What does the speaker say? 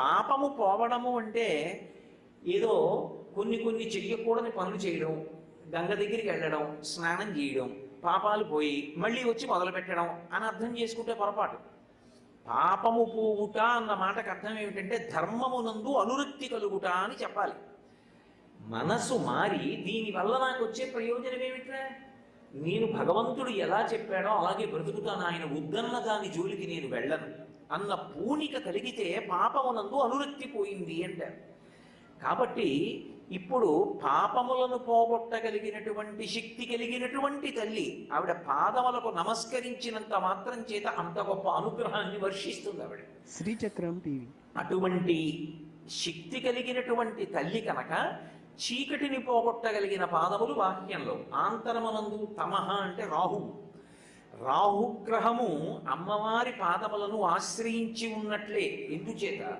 పాపము పోవడము అంటే ఏదో కొన్ని కొన్ని చెయ్యకూడని పనులు చేయడం గంగ దగ్గరికి వెళ్ళడం స్నానం చేయడం పాపాలు పోయి మళ్ళీ వచ్చి మొదలు పెట్టడం అని అర్థం చేసుకుంటే పొరపాటు. పాపము పోవుట అన్న మాటకు అర్థం ఏమిటంటే ధర్మమునందు అనురక్తి కలుగుట అని చెప్పాలి. మనసు మారి దీనివల్ల నాకు వచ్చే ప్రయోజనం ఏమిట్రా? నేను భగవంతుడు ఎలా చెప్పాడో అలాగే బ్రతుకుతాను. ఆయన వద్దన్న దాని జోలికి నేను వెళ్ళను. అన్న పూనిక కలిగితే పాపమునందు అనురక్తి పోయింది అంటారు. కాబట్టి ఇప్పుడు పాపములను పోగొట్టగలిగినటువంటి శక్తి కలిగినటువంటి తల్లి ఆవిడ పాదములకు నమస్కరించినంత మాత్రం చేత అంత గొప్ప అనుగ్రహాన్ని వర్షిస్తుంది ఆవిడ. శ్రీచక్రం టీవీ. అటువంటి శక్తి కలిగినటువంటి తల్లి కనుక చీకటిని పోగొట్టగలిగిన పాదములు వాక్యంలో. ఆంతరమనందు తమహ అంటే రాహువు రాహుగ్రహము అమ్మవారి పాదములను ఆశ్రయించి ఉన్నట్లే. ఎందుచేత?